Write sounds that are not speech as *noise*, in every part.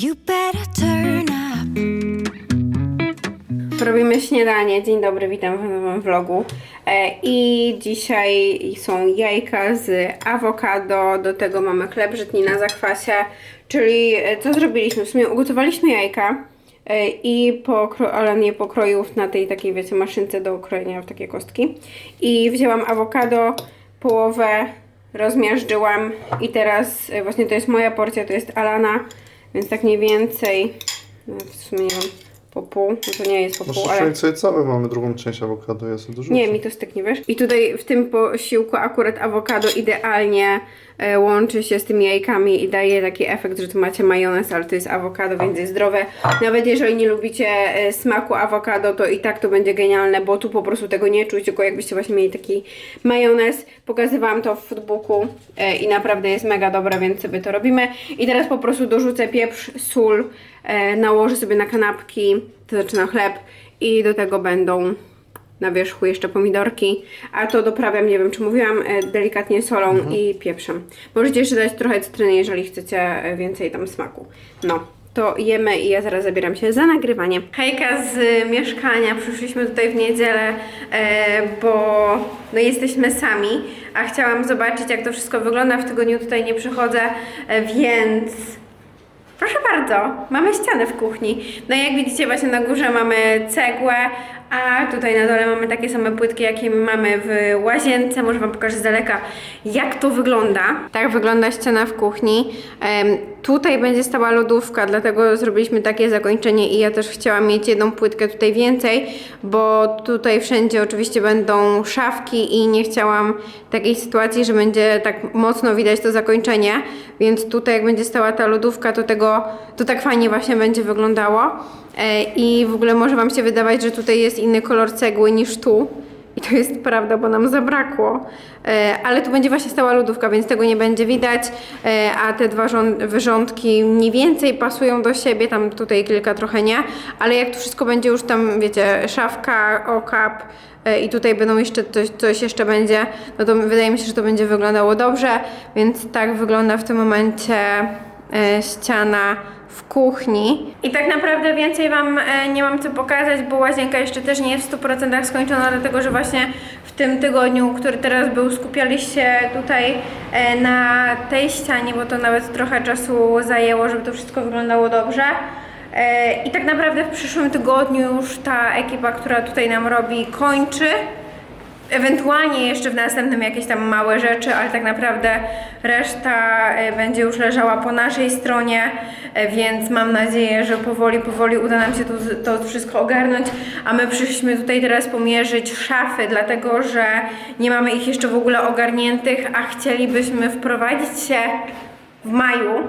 You better turn up. Robimy śniadanie. Dzień dobry, witam w nowym vlogu. E, I dzisiaj są jajka z awokado, do tego mamy chleb żytni na zakwasie, czyli e, co zrobiliśmy? W sumie ugotowaliśmy jajka e, i pokro- Alan je pokroił na tej takiej, wiecie, maszynce do ukrojenia w takie kostki. I wzięłam awokado, połowę rozmiażdżyłam i teraz właśnie to jest moja porcja, to jest Alana, więc tak mniej więcej, no, w sumie nie wiem, po pół, no to nie jest po pół, Możesz ale... sobie całe mamy drugą część awokado, ja sobie dorzucę. Nie, mi to styknie, wiesz? I tutaj w tym posiłku akurat awokado idealnie łączy się z tymi jajkami i daje taki efekt, że tu macie majonez, ale to jest awokado, więc jest zdrowe. Nawet jeżeli nie lubicie e, smaku awokado, to i tak to będzie genialne, bo tu po prostu tego nie czuć, tylko jakbyście właśnie mieli taki majonez. Pokazywałam to w foodbooku e, i naprawdę jest mega dobre, więc sobie to robimy. I teraz po prostu dorzucę pieprz, sól, e, nałożę sobie na kanapki, to znaczy na chleb i do tego będą na wierzchu jeszcze pomidorki, a to doprawiam, nie wiem czy mówiłam, e, delikatnie solą i pieprzem. Możecie jeszcze dać trochę cytryny, jeżeli chcecie e, więcej tam smaku. No, to jemy i ja zaraz zabieram się za nagrywanie. Hejka z e, mieszkania, przyszliśmy tutaj w niedzielę, bo no jesteśmy sami, a chciałam zobaczyć jak to wszystko wygląda, w tygodniu tutaj nie przychodzę, więc... Proszę bardzo, mamy ścianę w kuchni. No i jak widzicie właśnie na górze mamy cegłę, a tutaj na dole mamy takie same płytki, jakie mamy w łazience. Może Wam pokażę z daleka, jak to wygląda. Tak wygląda ściana w kuchni. Em, tutaj będzie stała lodówka, dlatego zrobiliśmy takie zakończenie i ja też chciałam mieć jedną płytkę tutaj więcej, bo tutaj wszędzie oczywiście będą szafki i nie chciałam takiej sytuacji, że będzie tak mocno widać to zakończenie, więc tutaj jak będzie stała ta lodówka, to tego, to tak fajnie właśnie będzie wyglądało. E, I w ogóle może Wam się wydawać, że tutaj jest inny kolor cegły niż tu. I to jest prawda, bo nam zabrakło. E, Ale tu będzie właśnie stała lodówka, więc tego nie będzie widać. E, A te dwa rząd- wyrządki mniej więcej pasują do siebie, tam tutaj kilka trochę nie. Ale jak tu wszystko będzie już tam, wiecie, szafka, okap i tutaj będą jeszcze coś, coś jeszcze będzie, no to wydaje mi się, że to będzie wyglądało dobrze. Więc tak wygląda w tym momencie ściana w kuchni. I tak naprawdę więcej Wam e, nie mam co pokazać, bo łazienka jeszcze też nie jest w 100% skończona, dlatego że właśnie w tym tygodniu, który teraz był, skupiali się tutaj e, na tej ścianie, bo to nawet trochę czasu zajęło, żeby to wszystko wyglądało dobrze. E, I tak naprawdę w przyszłym tygodniu już ta ekipa, która tutaj nam robi, kończy. Ewentualnie jeszcze w następnym jakieś tam małe rzeczy, ale tak naprawdę reszta e, będzie już leżała po naszej stronie, e, więc mam nadzieję, że powoli, powoli uda nam się to, to wszystko ogarnąć. A my przyszliśmy tutaj teraz pomierzyć szafy, dlatego że nie mamy ich jeszcze w ogóle ogarniętych, a chcielibyśmy wprowadzić się w maju.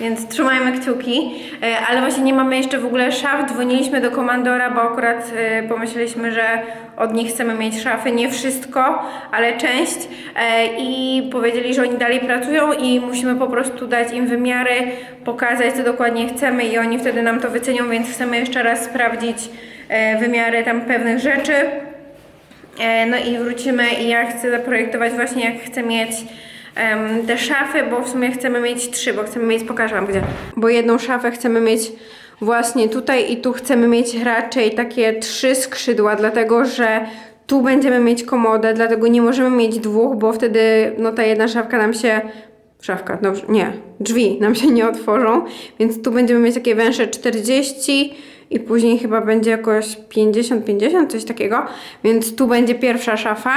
Więc trzymajmy kciuki, E, ale właśnie nie mamy jeszcze w ogóle szaf. Dzwoniliśmy do komandora, bo akurat e, pomyśleliśmy, że od nich chcemy mieć szafy. Nie wszystko, ale część. E, I powiedzieli, że oni dalej pracują i musimy po prostu dać im wymiary, pokazać co dokładnie chcemy i oni wtedy nam to wycenią, więc chcemy jeszcze raz sprawdzić wymiary tam pewnych rzeczy. No i wrócimy i ja chcę zaprojektować właśnie jak chcę mieć te szafy, bo w sumie chcemy mieć trzy, bo chcemy mieć, pokażę wam gdzie. Bo jedną szafę chcemy mieć właśnie tutaj i tu chcemy mieć raczej takie trzy skrzydła, dlatego że tu będziemy mieć komodę, dlatego nie możemy mieć dwóch, bo wtedy no ta jedna szafka nam się Szafka, dobrze, nie, drzwi nam się nie otworzą, więc tu będziemy mieć takie węże 40 i później chyba będzie jakoś 50-50, coś takiego, więc tu będzie pierwsza szafa.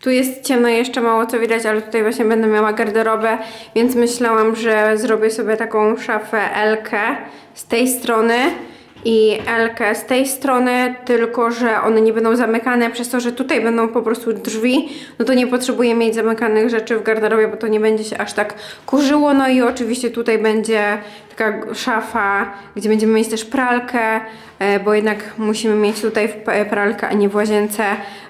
Tu jest ciemno, jeszcze mało co widać, ale tutaj właśnie będę miała garderobę, więc myślałam, że zrobię sobie taką szafę Elkę z tej strony i Elkę z tej strony, tylko że one nie będą zamykane przez to, że tutaj będą po prostu drzwi, no to nie potrzebuję mieć zamykanych rzeczy w garderobie, bo to nie będzie się aż tak kurzyło. No i oczywiście tutaj będzie taka szafa, gdzie będziemy mieć też pralkę, e, bo jednak musimy mieć tutaj pralkę, a nie w łazience,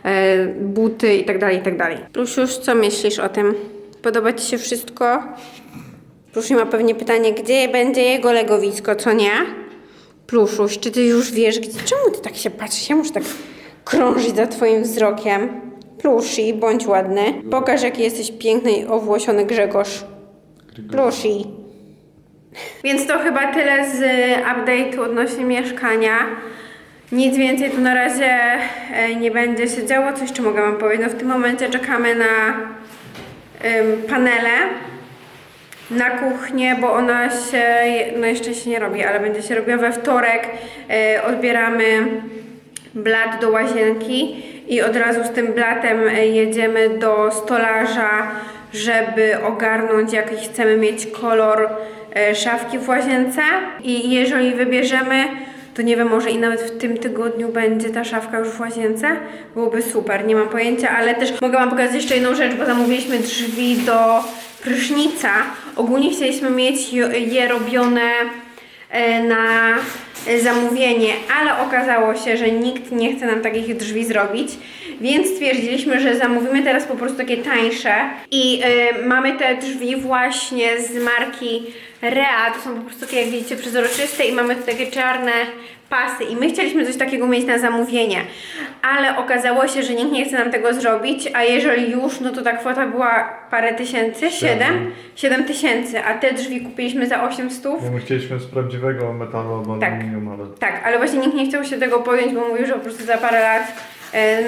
e, buty i tak dalej, i tak. Plusiusz, co myślisz o tym? Podoba Ci się wszystko? Plusiu ma pewnie pytanie, gdzie będzie jego legowisko, co nie? Pluszuś, czy ty już wiesz, gdzie, czemu ty tak się patrzysz? Ja muszę tak krążyć za twoim wzrokiem. Plusi, bądź ładny. Pokaż, jaki jesteś piękny i owłosiony Grzegorz. Plusi. Więc to chyba tyle z update'u odnośnie mieszkania. Nic więcej tu na razie e, nie będzie się działo. Co jeszcze mogę wam powiedzieć? No w tym momencie czekamy na panele na kuchnię, bo ona się, no jeszcze się nie robi, ale będzie się robiła we wtorek. E, odbieramy blat do łazienki i od razu z tym blatem e, jedziemy do stolarza, żeby ogarnąć jaki chcemy mieć kolor e, szafki w łazience. I jeżeli wybierzemy, to nie wiem, może i nawet w tym tygodniu będzie ta szafka już w łazience. Byłoby super, nie mam pojęcia, ale też mogę Wam pokazać jeszcze jedną rzecz, bo zamówiliśmy drzwi do prysznica. Ogólnie chcieliśmy mieć je- robione e, na zamówienie, ale okazało się, że nikt nie chce nam takich drzwi zrobić, więc stwierdziliśmy, że zamówimy teraz po prostu takie tańsze i e, mamy te drzwi właśnie z marki Rea, to są po prostu takie jak widzicie przezroczyste i mamy tu takie czarne pasy i my chcieliśmy coś takiego mieć na zamówienie, ale okazało się, że nikt nie chce nam tego zrobić, a jeżeli już, no to ta kwota była parę tysięcy, siedem, siedem tysięcy, a te drzwi kupiliśmy za 800. Bo my chcieliśmy z prawdziwego metalu albo Tak. aluminium, ale... Tak, ale właśnie nikt nie chciał się tego podjąć, bo mówił, że po prostu za parę lat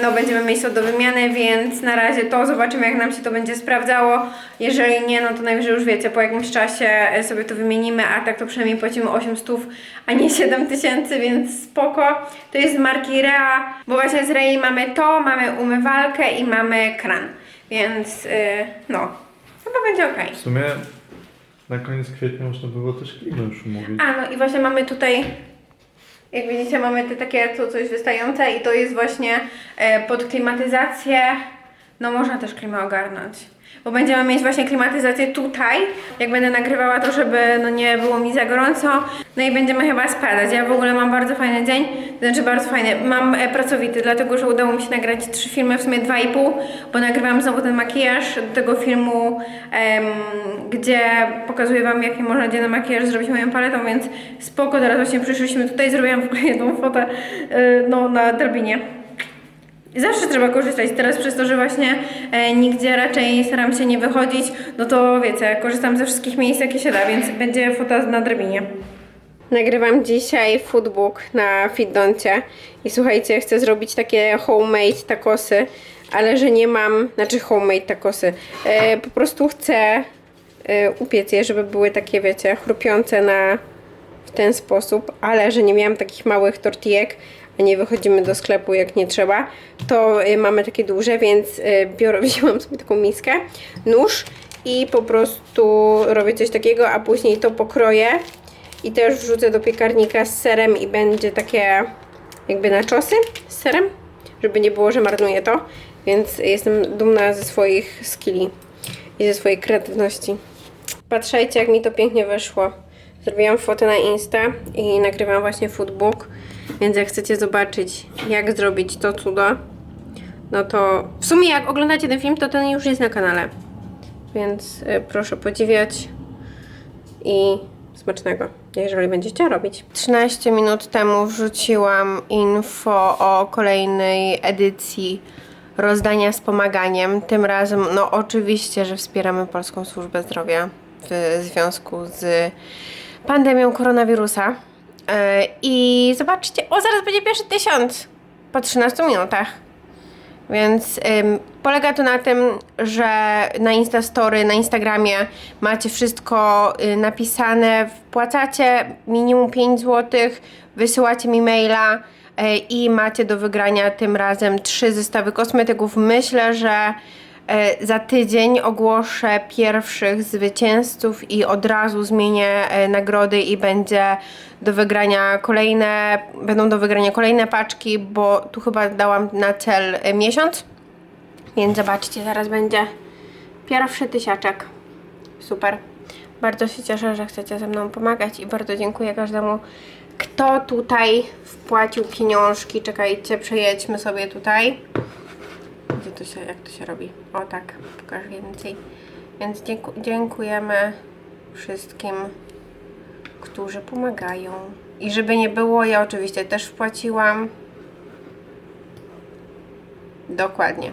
no, będziemy mieć to do wymiany, więc na razie to zobaczymy, jak nam się to będzie sprawdzało. Jeżeli nie, no to najwyżej już wiecie, po jakimś czasie e, sobie to wymienimy, a tak to przynajmniej płacimy 800, a nie *laughs* 7 tysięcy, więc spoko. To jest z marki Rea, bo właśnie z Rei mamy to, mamy umywalkę i mamy kran, więc e, no, chyba będzie ok. W sumie na koniec kwietnia można było też klimę już umówić. A, no i właśnie mamy tutaj, jak widzicie, mamy te takie tu coś wystające i to jest właśnie e, pod klimatyzację. No można też klimę ogarnąć. Bo będziemy mieć właśnie klimatyzację tutaj, jak będę nagrywała to, żeby no nie było mi za gorąco. No i będziemy chyba spadać. Ja w ogóle mam bardzo fajny dzień, znaczy bardzo fajny. Mam e, pracowity, dlatego że udało mi się nagrać trzy filmy, w sumie dwa i pół, bo nagrywam znowu ten makijaż do tego filmu, em, gdzie pokazuję Wam, jaki można dzienny makijaż zrobić moją paletą, więc spoko, teraz właśnie przyszliśmy tutaj, zrobiłam w *laughs* ogóle jedną fotę e, no, na drabinie. Zawsze trzeba korzystać. Teraz przez to, że właśnie e, nigdzie raczej staram się nie wychodzić, no to wiecie, korzystam ze wszystkich miejsc, jakie się da, więc będzie fota na drabinie. Nagrywam dzisiaj foodbook na Fitdoncie i słuchajcie, chcę zrobić takie homemade tacosy, ale że nie mam, znaczy homemade tacosy, e, po prostu chcę e, upiec je, żeby były takie, wiecie, chrupiące na w ten sposób, ale że nie miałam takich małych tortillek, a nie wychodzimy do sklepu jak nie trzeba, to y, mamy takie duże, więc y, biorę, *laughs* wzięłam sobie taką miskę, nóż i po prostu robię coś takiego, a później to pokroję i też wrzucę do piekarnika z serem i będzie takie jakby naczosy z serem, żeby nie było, że marnuję to, więc jestem dumna ze swoich skilli i ze swojej kreatywności. Patrzajcie, jak mi to pięknie wyszło. Zrobiłam fotę na Insta i nagrywam właśnie foodbook, więc jak chcecie zobaczyć, jak zrobić to cudo, no to w sumie jak oglądacie ten film, to ten już jest na kanale. Więc y, proszę podziwiać i smacznego, jeżeli będziecie robić. 13 minut temu wrzuciłam info o kolejnej edycji rozdania z pomaganiem. Tym razem, no oczywiście, że wspieramy Polską Służbę Zdrowia w związku z pandemią koronawirusa. E, I zobaczcie, o zaraz będzie pierwszy tysiąc po 13 minutach. Więc ym, polega to na tym, że na Instastory, na Instagramie macie wszystko y, napisane, wpłacacie minimum 5 zł, wysyłacie mi maila y, i macie do wygrania tym razem trzy zestawy kosmetyków. Myślę, że za tydzień ogłoszę pierwszych zwycięzców i od razu zmienię y, nagrody i będzie do wygrania kolejne, będą do wygrania kolejne paczki, bo tu chyba dałam na cel y, miesiąc. Więc zobaczcie, zaraz będzie pierwszy tysiaczek. Super. Bardzo się cieszę, że chcecie ze mną pomagać i bardzo dziękuję każdemu, kto tutaj wpłacił pieniążki. Czekajcie, przejedźmy sobie tutaj. Gdzie to się, jak to się robi? O tak, pokaż więcej. Więc dzięku- dziękujemy wszystkim, którzy pomagają. I żeby nie było, ja oczywiście też wpłaciłam. Dokładnie.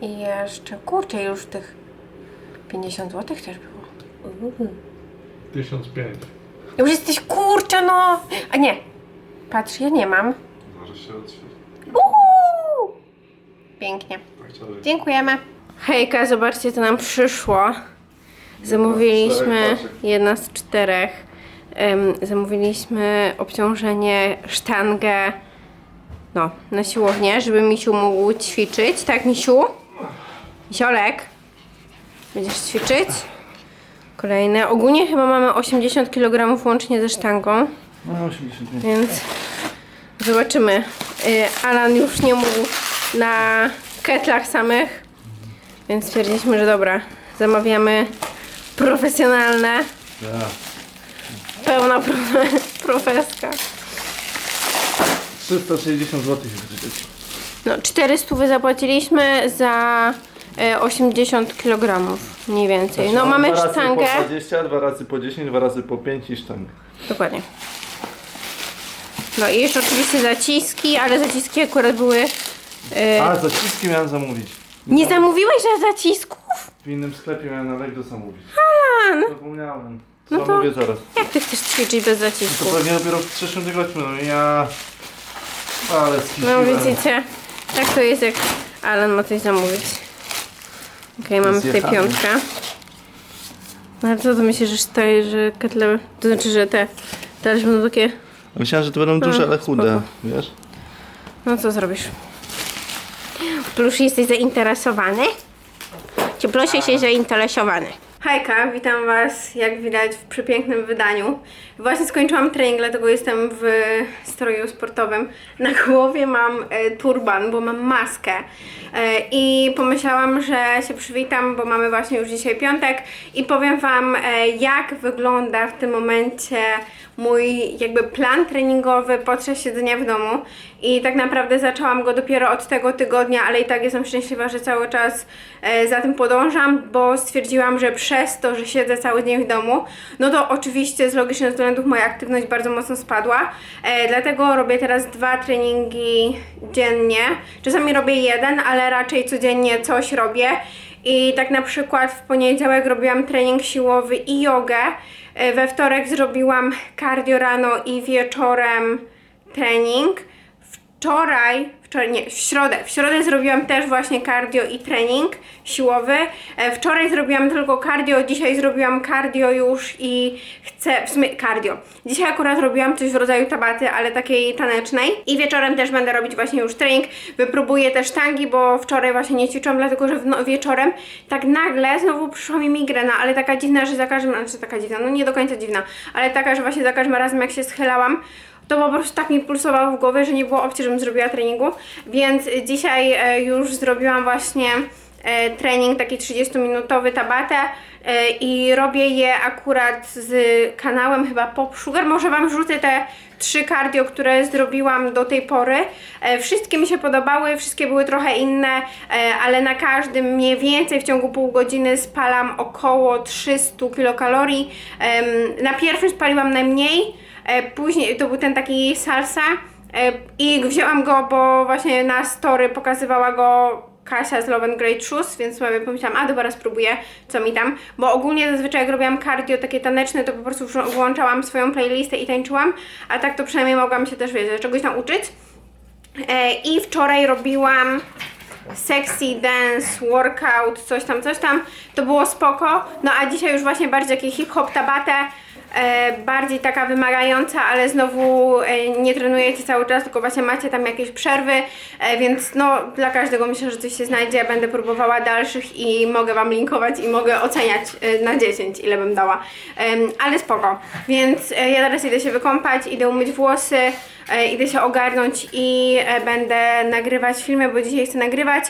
I jeszcze, kurczę, już tych 50 zł też było. Uuu. 1005. Już jesteś kurczę, no! A nie. Patrz, ja nie mam. Może się otwiera. Uhu! Pięknie. Tak. Dziękujemy. Hejka, zobaczcie, co nam przyszło. Zamówiliśmy jedna z czterech. Em, zamówiliśmy obciążenie, sztangę no, na siłownię, żeby Misiu mógł ćwiczyć. Tak, Misiu? Misiolek? Będziesz ćwiczyć? Kolejne. Ogólnie chyba mamy 80 kg łącznie ze sztangą. No 85. Więc zobaczymy. Y, Alan już nie mógł na ketlach samych, więc stwierdziliśmy, że dobra, zamawiamy profesjonalne, Ja. pełna profe- profeska. 360 zł. No, 400 zapłaciliśmy za y, 80 kg mniej więcej. No mamy dwa razy sztangę. po 20, dwa razy po 10, dwa razy po 5 i sztangę. Dokładnie. No i jeszcze oczywiście zaciski, ale zaciski akurat były... y, A, zaciski miałem zamówić. Nie zamówiłeś że zacisków? W innym sklepie miałem na Legdo zamówić. Alan! Zapomniałem. No to- Zamówię zaraz. Jak ty chcesz ćwiczyć bez To zacisków? pewnie dopiero w przyszłym tygodniu, no i ja... Ale No widzicie, tak to jest jak Alan ma coś zamówić. Okej, mamy tutaj Zjechany. piątkę. No ale co to myślisz, że stoi, że ketle, to znaczy, że te talerze będą takie, Myślałem, że to będą duże, ale spoko. chude, wiesz? no co zrobisz? Plusz jesteś zainteresowany? Czy Plusz jesteś zainteresowany? Hejka, witam Was, jak widać w przepięknym wydaniu. Właśnie skończyłam trening, dlatego jestem w stroju sportowym. Na głowie mam e, turban, bo mam maskę. E, I pomyślałam, że się przywitam, bo mamy właśnie już dzisiaj piątek i powiem Wam, e, jak wygląda w tym momencie mój jakby plan treningowy podczas siedzenia w domu. I tak naprawdę zaczęłam go dopiero od tego tygodnia, ale i tak jestem szczęśliwa, że cały czas za tym podążam, bo stwierdziłam, że przez to, że siedzę cały dzień w domu, no to oczywiście z logicznych względów moja aktywność bardzo mocno spadła. E, dlatego robię teraz dwa treningi dziennie. Czasami robię jeden, ale raczej codziennie coś robię. I tak na przykład w poniedziałek robiłam trening siłowy i jogę. E, We wtorek zrobiłam cardio rano i wieczorem trening. Wczoraj, wczoraj nie, w środę, w środę zrobiłam też właśnie cardio i trening siłowy. E, Wczoraj zrobiłam tylko cardio, dzisiaj zrobiłam cardio już i chcę, w sumie cardio. Dzisiaj akurat robiłam coś w rodzaju tabaty, ale takiej tanecznej. I wieczorem też będę robić właśnie już trening. Wypróbuję też sztangi, bo wczoraj właśnie nie ćwiczyłam, dlatego że no, wieczorem tak nagle znowu przyszła mi migrena, ale taka dziwna, że za każdym, znaczy taka dziwna, no nie do końca dziwna, ale taka, że właśnie za każdym razem jak się schylałam, to po prostu tak mi pulsowało w głowie, że nie było opcji, żebym zrobiła treningu, więc dzisiaj e, już zrobiłam właśnie e, trening taki 30-minutowy tabatę e, i robię je akurat z kanałem chyba Pop Sugar. Może Wam wrzucę te trzy cardio, które zrobiłam do tej pory. Wszystkie mi się podobały, wszystkie były trochę inne, ale na każdym mniej więcej w ciągu pół godziny spalam około 300 kilokalorii. Na pierwszym spaliłam najmniej, Później to był ten taki salsa e, i wzięłam go, bo właśnie na story pokazywała go Kasia z Love and Great Shoes, więc sobie pomyślałam, a dobra, spróbuję, co mi tam, bo ogólnie zazwyczaj jak robiłam cardio takie taneczne, to po prostu włą- włączałam swoją playlistę i tańczyłam, a tak to przynajmniej mogłam się też, wiecie, czegoś nauczyć. E, I wczoraj robiłam sexy dance, workout, coś tam, coś tam. To było spoko. No a dzisiaj już właśnie bardziej taki hip-hop tabatę. E, bardziej taka wymagająca, ale znowu e, nie trenujecie cały czas, tylko właśnie macie tam jakieś przerwy, e, więc no dla każdego myślę, że coś się znajdzie. Będę próbowała dalszych i mogę Wam linkować i mogę oceniać na 10, ile bym dała. Ale spoko. Więc ja teraz idę się wykąpać, idę umyć włosy, idę się ogarnąć i e, będę nagrywać filmy, bo dzisiaj chcę nagrywać.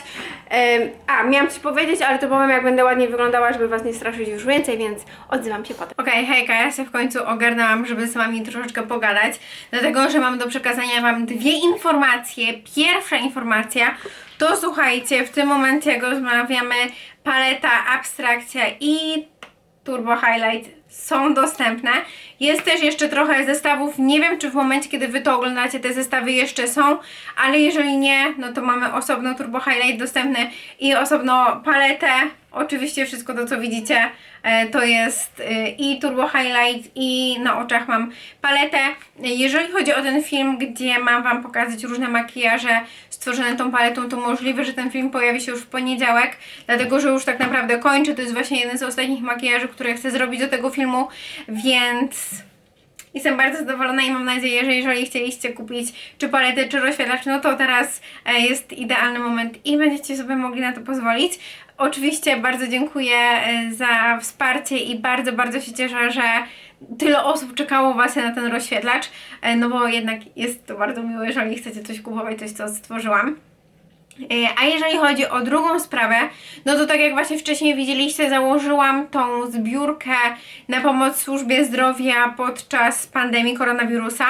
A, miałam coś powiedzieć, ale to powiem jak będę ładnie wyglądała, żeby Was nie straszyć już więcej, więc odzywam się potem. Okej, hejka, ja się w końcu ogarnęłam, żeby z Wami troszeczkę pogadać, dlatego, że mam do przekazania Wam dwie informacje. Pierwsza informacja to słuchajcie, w tym momencie rozmawiamy, paleta, abstrakcja i Turbo Highlight są dostępne. Jest też jeszcze trochę zestawów. Nie wiem, czy w momencie, kiedy Wy to oglądacie, te zestawy jeszcze są, ale jeżeli nie, no to mamy osobno Turbo Highlight dostępny i osobno paletę Oczywiście wszystko to, co widzicie, e, to jest e, i Turbo Highlight, i na oczach mam paletę. Jeżeli chodzi o ten film, gdzie mam Wam pokazać różne makijaże stworzone tą paletą, to możliwe, że ten film pojawi się już w poniedziałek, dlatego że już tak naprawdę kończę. To jest właśnie jeden z ostatnich makijaży, które chcę zrobić do tego filmu, więc Jestem bardzo zadowolona i mam nadzieję, że jeżeli chcieliście kupić czy paletę, czy rozświetlacz, no to teraz e, jest idealny moment i będziecie sobie mogli na to pozwolić. Oczywiście bardzo dziękuję e, za wsparcie i bardzo, bardzo się cieszę, że tyle osób czekało właśnie na ten rozświetlacz, e, no bo jednak jest to bardzo miłe, jeżeli chcecie coś kupować, coś co stworzyłam. E, A jeżeli chodzi o drugą sprawę, no to tak jak właśnie wcześniej widzieliście, założyłam tą zbiórkę na pomoc służbie zdrowia podczas pandemii koronawirusa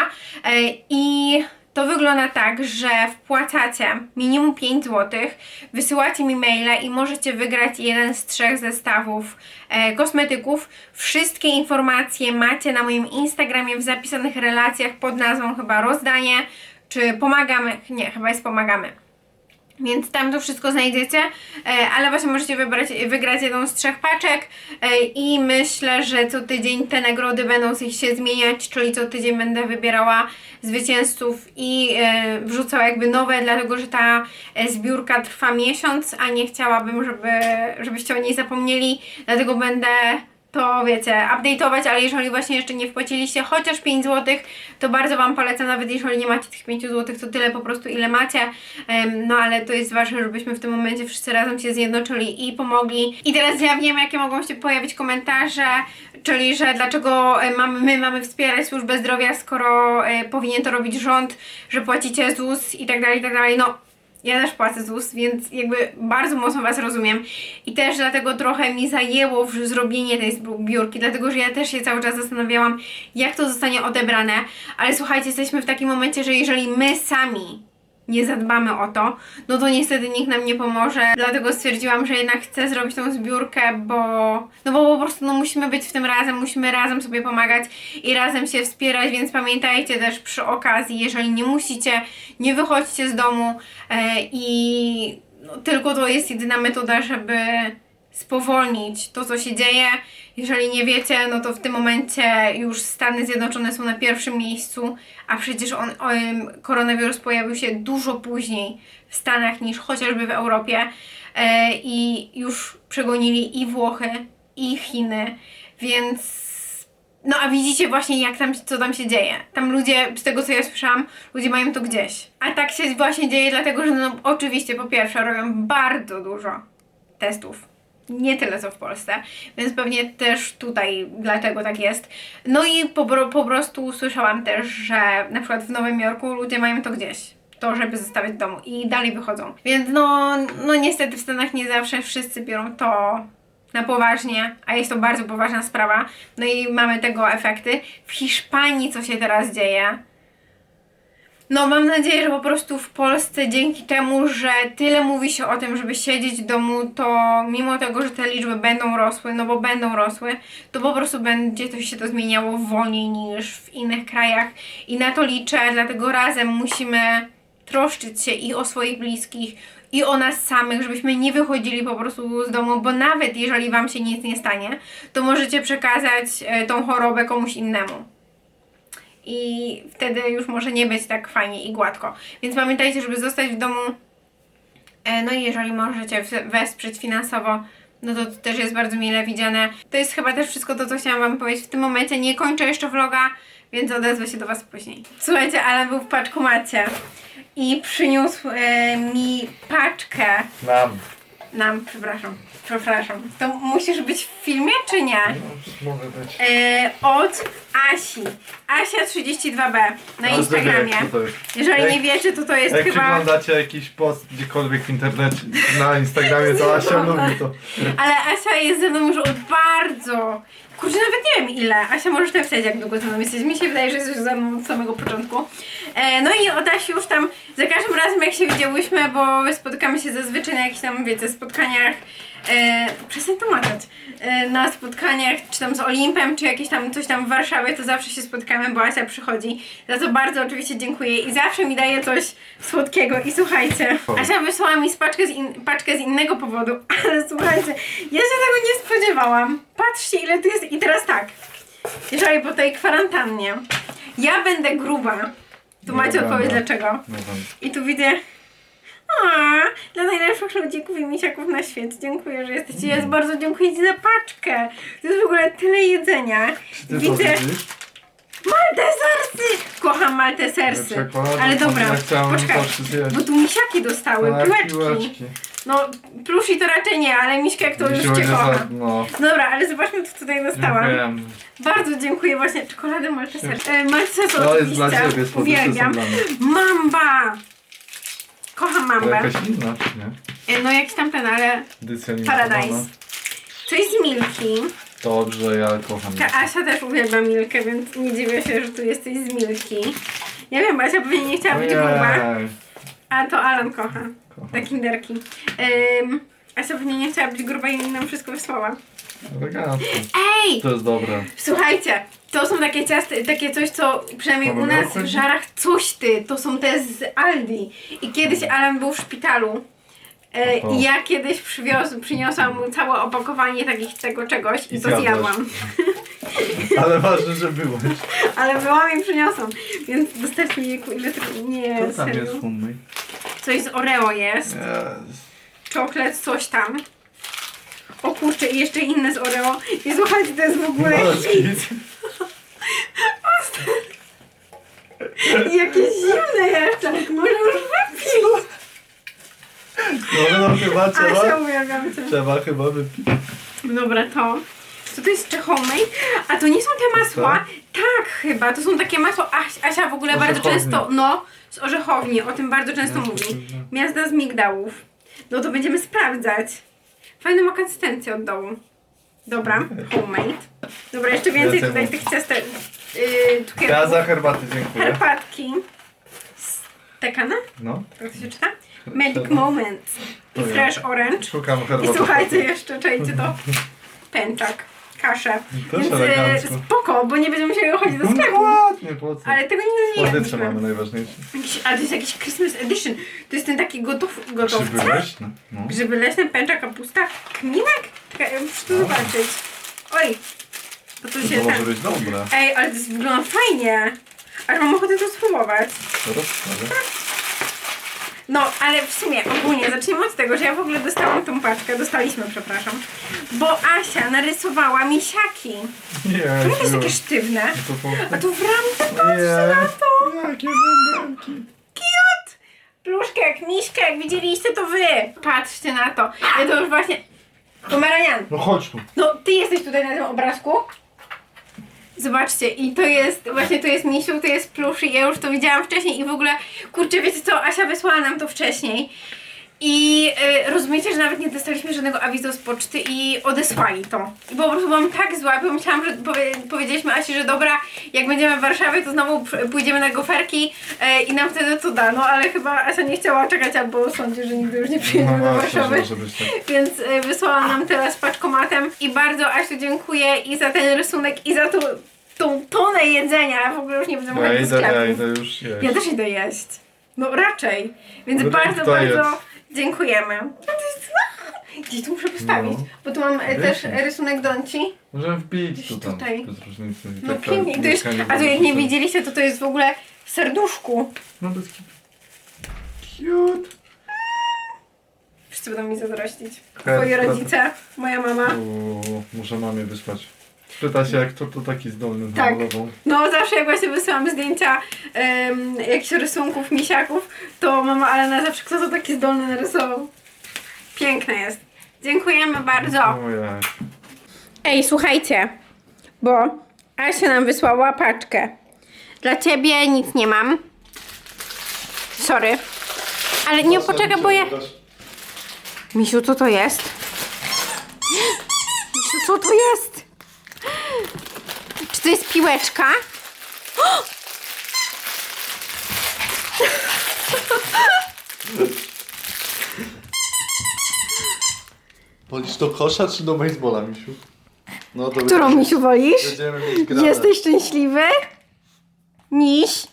i to wygląda tak, że wpłacacie minimum 5 zł, wysyłacie mi maile i możecie wygrać jeden z trzech zestawów e, kosmetyków. Wszystkie informacje macie na moim Instagramie w zapisanych relacjach pod nazwą chyba rozdanie, czy pomagamy, nie, chyba jest pomagamy. Więc tam to wszystko znajdziecie, e, ale właśnie możecie wybrać, wygrać jedną z trzech paczek. E, i myślę, że co tydzień te nagrody będą się zmieniać, czyli co tydzień będę wybierała zwycięzców i e, wrzucała jakby nowe, dlatego że ta zbiórka trwa miesiąc, a nie chciałabym, żeby, żebyście o niej zapomnieli, dlatego będę to wiecie, update'ować, ale jeżeli właśnie jeszcze nie wpłaciliście chociaż 5 zł, to bardzo Wam polecam, nawet jeżeli nie macie tych 5 zł, to tyle po prostu ile macie. No ale to jest ważne, żebyśmy w tym momencie wszyscy razem się zjednoczyli i pomogli. I teraz ja wiem, jakie mogą się pojawić komentarze, czyli że dlaczego e, mamy, my mamy wspierać służbę zdrowia, skoro e, powinien to robić rząd, że płacicie ZUS i tak dalej, i tak dalej. No ja też płacę ZUS, więc jakby bardzo mocno Was rozumiem. I też dlatego trochę mi zajęło zrobienie tej zbiórki, dlatego że ja też się cały czas zastanawiałam, jak to zostanie odebrane, ale słuchajcie, jesteśmy w takim momencie, że jeżeli my sami nie zadbamy o to, no to niestety nikt nam nie pomoże. Dlatego stwierdziłam, że jednak chcę zrobić tą zbiórkę, bo no bo po prostu no musimy być w tym razem, musimy razem sobie pomagać i razem się wspierać, więc pamiętajcie też przy okazji, jeżeli nie musicie, nie wychodźcie z domu e, i no, tylko to jest jedyna metoda, żeby spowolnić to, co się dzieje. Jeżeli nie wiecie, no to w tym momencie już Stany Zjednoczone są na pierwszym miejscu, a przecież on, on, koronawirus pojawił się dużo później w Stanach niż chociażby w Europie e, i już przegonili i Włochy, i Chiny, więc no a widzicie właśnie jak tam, co tam się dzieje. Tam ludzie, z tego co ja słyszałam, ludzie mają to gdzieś. A tak się właśnie dzieje dlatego, że no oczywiście po pierwsze robią bardzo dużo testów. Nie tyle co w Polsce, więc pewnie też tutaj dlatego tak jest. No i po, po prostu słyszałam też, że na przykład w Nowym Jorku ludzie mają to gdzieś. To, żeby zostawiać w domu i dalej wychodzą. Więc no, no niestety w Stanach nie zawsze wszyscy biorą to na poważnie, a jest to bardzo poważna sprawa. No i mamy tego efekty. W Hiszpanii co się teraz dzieje? No, mam nadzieję, że po prostu w Polsce dzięki temu, że tyle mówi się o tym, żeby siedzieć w domu, to mimo tego, że te liczby będą rosły, no bo będą rosły, to po prostu będzie to się to zmieniało wolniej niż w innych krajach. I na to liczę, dlatego razem musimy troszczyć się i o swoich bliskich, i o nas samych, żebyśmy nie wychodzili po prostu z domu, bo nawet jeżeli Wam się nic nie stanie, to możecie przekazać e, tą chorobę komuś innemu i wtedy już może nie być tak fajnie i gładko. Więc pamiętajcie, żeby zostać w domu. E, No i jeżeli możecie wesprzeć finansowo, no to, też jest bardzo mile widziane. To jest chyba też wszystko to, co chciałam Wam powiedzieć w tym momencie. Nie kończę jeszcze vloga, więc odezwę się do Was później. Słuchajcie, ale był w paczkomacie i przyniósł e, mi paczkę Nam. Nam, przepraszam, przepraszam. To musisz być w filmie, czy nie? No, mogę być. E, od Asi. Asia32B na Ale Instagramie. to jest. Jeżeli Jak- nie wiecie, to to jest Jak chyba. przeglądacie jakiś post gdziekolwiek w internecie, na Instagramie, to Asia *laughs* lubi to. Ale Asia jest ze mną już od bardzo. Kurczę, nawet nie wiem ile. Asia, możesz napisać, jak długo ze mną jesteś. Mi się wydaje, że jesteś ze mną od samego początku. E, no i od Asi już tam za każdym razem, jak się widziałyśmy, bo spotykamy się zazwyczaj na jakichś tam, wiecie, spotkaniach e, przestań tłumaczyć, e, na spotkaniach, czy tam z Olimpem, czy jakieś tam coś tam w Warszawie, to zawsze się spotkamy, bo Asia przychodzi. Za to bardzo oczywiście dziękuję i zawsze mi daje coś słodkiego. I słuchajcie, Asia wysłała mi z paczkę, z in, paczkę z innego powodu, *laughs* ale słuchajcie, ja się tego nie spodziewałam. Patrzcie ile tu jest i teraz tak, jeżeli po tej kwarantannie ja będę gruba, to Nie macie odpowiedź dlaczego. I tu widzę. A, dla najlepszych ludzików i misiaków na świecie. Dziękuję, że jesteście. Ja bardzo dziękuję Ci za paczkę. To jest w ogóle tyle jedzenia. Czy ty to Widzę widzisz? maltesersy! Kocham maltesersy. Czekolady, Ale dobra, ja chciałem poczekaj, zjeść. bo tu misiaki dostały, Tak, piłeczki. piłeczki. No, plusi to raczej nie, ale miśka to już Cię będzie kocha. No, Dobra, ale zobaczmy, co tutaj dostałam. Bardzo dziękuję właśnie. Czekoladę malteser. E, malteser To jest dla oczywiście. ciebie, słodycze są Uwielbiam. dla mnie. Mamba! Kocham To mambę. jakaś inna, czy nie? E, No jakiś tam ten, ale Edycja Paradise. Coś z Milki. Dobrze, ja kocham. Ta Asia też uwielbia Milkę, więc nie dziwię się, że tu jesteś z Milki. Nie wiem, Asia pewnie nie chciała być gruba, Ojej. a to Alan kocha. Kocham. Te kinderki. Ym, Asia pewnie nie chciała być gruba i nam wszystko wysłała. Elegancko. Ej! To jest dobre. Słuchajcie, to są takie ciasty, takie coś, co przynajmniej u nas w żarach coś ty, to są te z Aldi. I kiedyś Alan był w szpitalu. E, O. I ja kiedyś przywiozł, przyniosłam mu całe opakowanie takich tego czegoś i, I to zjadłam. *laughs* Ale ważne, że byłeś. *laughs* Ale byłam i przyniosłam. Więc dostarczy mi ile tylko... Nie, Co tam serio. jest hummy? Coś z Oreo jest. Yes. Czoklet, coś tam. O kurczę, i jeszcze inne z Oreo. I słuchajcie, to jest w ogóle hit. I jakieś zimne jeszcze. Może już wypił. No, no chyba Asia, trzeba, uwielbiam cię. trzeba chyba wypić. Dobra, to. Co to jest czechomej? A to nie są te masła? Tak, chyba. To są takie masła. Aś, Asia w ogóle bardzo Orzechowni. często, no, z orzechowni, o tym bardzo często mówi. Miazda z migdałów. No to będziemy sprawdzać. Fajną ma konsystencję od dołu. Dobra, homemade. Dobra, jeszcze więcej tutaj tych ciastek. Yy, Ja za herbatę dziękuję. Herbatki. Stekana? No, Jak to się czyta? Magic Moment. I. Fresh Orange. szukam I herbaty. słuchajcie, jeszcze czajcie to. Pęczak, kaszę. Też Więc e, elegancko. spoko, bo nie będziemy musieli chodzić do No sklepu. ładnie, po co? Ale tego nie jedliśmy. mamy najważniejsze. Jakiś, ale to jest jakiś Christmas Edition. To jest ten taki gotów, gotowca. Grzyby leśne. No. Grzyby leśne, pęczak, kapusta, kminek? Czekaj, ja muszę to zobaczyć. Oj, bo tu się To może być dobre. Ej, ale to wygląda fajnie. Aż mam ochotę to spróbować. Teraz ale... No, ale w sumie ogólnie zacznijmy od tego, że ja w ogóle dostałam tą paczkę, dostaliśmy, przepraszam, bo Asia narysowała misiaki. Nie, To nie jest takie sztywne. To po... A tu w ramce patrzcie na to. Jakie bąbelki. Cute! Pluszkę, miśkę, jak widzieliście to wy. Patrzcie na to. Ja to już właśnie... Pomeranian, No chodź tu. no ty jesteś tutaj na tym obrazku. Zobaczcie, i to jest, właśnie to jest misiu, to jest plusz i ja już to widziałam wcześniej i w ogóle, kurczę, wiecie co, Asia wysłała nam to wcześniej. I y, rozumiecie, że nawet nie dostaliśmy żadnego awizo z poczty i odesłali to. I po prostu byłam tak zła, bo myślałam, że powie, powiedzieliśmy Asi, że dobra, jak będziemy w Warszawie, to znowu pójdziemy na goferki y, i nam wtedy to da. No ale chyba Asia nie chciała czekać, albo sądzi, że nigdy już nie przyjedziemy No do Warszawy. może być tak. Więc y, wysłała nam teraz paczkomatem i bardzo Asiu dziękuję i za ten rysunek i za tą, tą tonę jedzenia. W ogóle już nie będę Ja mogła do idę, ja idę już jeść. Ja też idę jeść. No raczej. Więc No to bardzo, bardzo. Dziękujemy. To jest... Gdzieś tu muszę postawić, No. bo tu mam e, też rysunek Donci. Możemy wbić Gdzieś tu tam, tutaj. bez różnicy. No taka pięknie. To jest, mieszkanie a to jak nie widzieliście, to to jest w ogóle w serduszku. No bez kitu. Cute. Wszyscy będą mi zazdrościć. Twoi rodzice, moja mama. Uuu, muszę mamie wysłać. Pyta się, jak to, to taki zdolny Tak. na malową. No zawsze jak właśnie wysyłam zdjęcia um, jakichś rysunków, misiaków, to mama Alena zawsze kto to taki zdolny narysował. Piękne jest. Dziękujemy bardzo. Ojej. Ej, słuchajcie, bo Asia nam wysłała paczkę. Dla ciebie nic nie mam. Sorry. Ale nie poczekaj, bo ja... Misiu, co to jest? *gasps* Misiu, co to jest? Czy to jest piłeczka? Wolisz do kosza czy do baseballa, misiu? No to Którą misiu wolisz? Będziemy mieć grane. Jesteś szczęśliwy? Miś?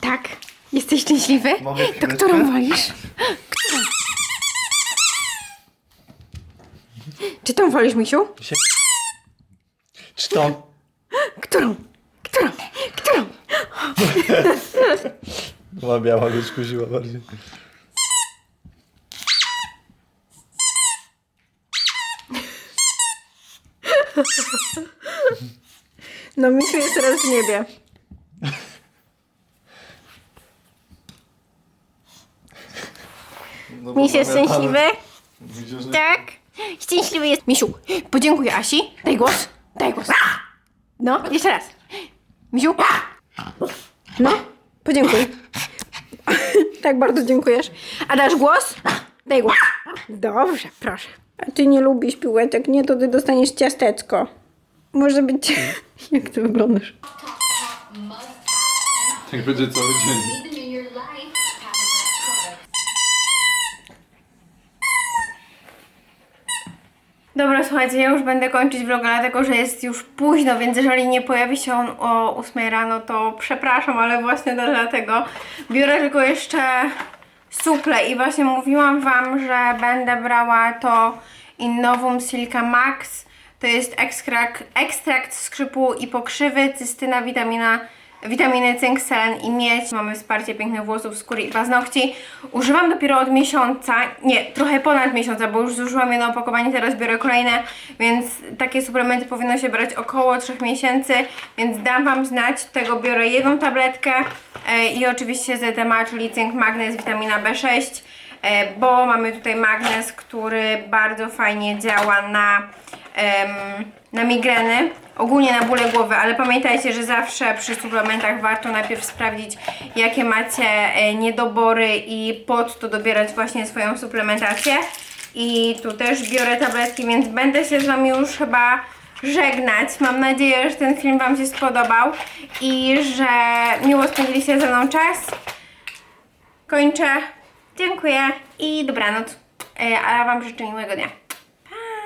Tak. Jesteś szczęśliwy? Mogę To chwileczkę? którą wolisz? Którą? Czy tą wolisz, misiu? Czy to? Którą? Którą? Którą? Była biała, go skusiła bardziej. No misiu jest teraz w niebie. No, bo Miś jest pamiętamy- szczęśliwy? Widzisz, że- Tak. Szczęśliwy jest. Misiu, podziękuj Asi. Daj głos. Daj głos. No, jeszcze raz. Misiu. No, podziękuj. *laughs* tak bardzo dziękujesz. A dasz głos? Daj głos. Dobrze, proszę. A ty nie lubisz piłeczek, nie? To ty dostaniesz ciasteczko. Może być... *laughs* Jak ty wyglądasz? Tak będzie cały dzień. Dobra, słuchajcie, ja już będę kończyć vloga, dlatego że jest już późno, więc jeżeli nie pojawi się on o 8 rano, to przepraszam, ale właśnie dlatego biorę tylko jeszcze suple i właśnie mówiłam Wam, że będę brała to Innovum Silica Max. To jest ekstrakt, ekstrakt skrzypu i pokrzywy, cystyna, witamina witaminy cynk, selen i miedź. Mamy wsparcie pięknych włosów, skóry i paznokci. Używam dopiero od miesiąca, nie, trochę ponad miesiąca, bo już zużyłam jedno opakowanie, teraz biorę kolejne, więc takie suplementy powinno się brać około 3 miesięcy, więc dam Wam znać. Tego biorę jedną tabletkę e, i oczywiście ZMA, czyli cynk, magnez, witamina B6, e, bo mamy tutaj magnez, który bardzo fajnie działa na na migreny, ogólnie na bóle głowy, ale pamiętajcie, że zawsze przy suplementach warto najpierw sprawdzić, jakie macie e, niedobory i pod to dobierać właśnie swoją suplementację. I tu też biorę tabletki, więc będę się z Wami już chyba żegnać. Mam nadzieję, że ten film Wam się spodobał i że miło spędziliście ze mną czas. Kończę. Dziękuję i dobranoc. E, A Wam życzę miłego dnia.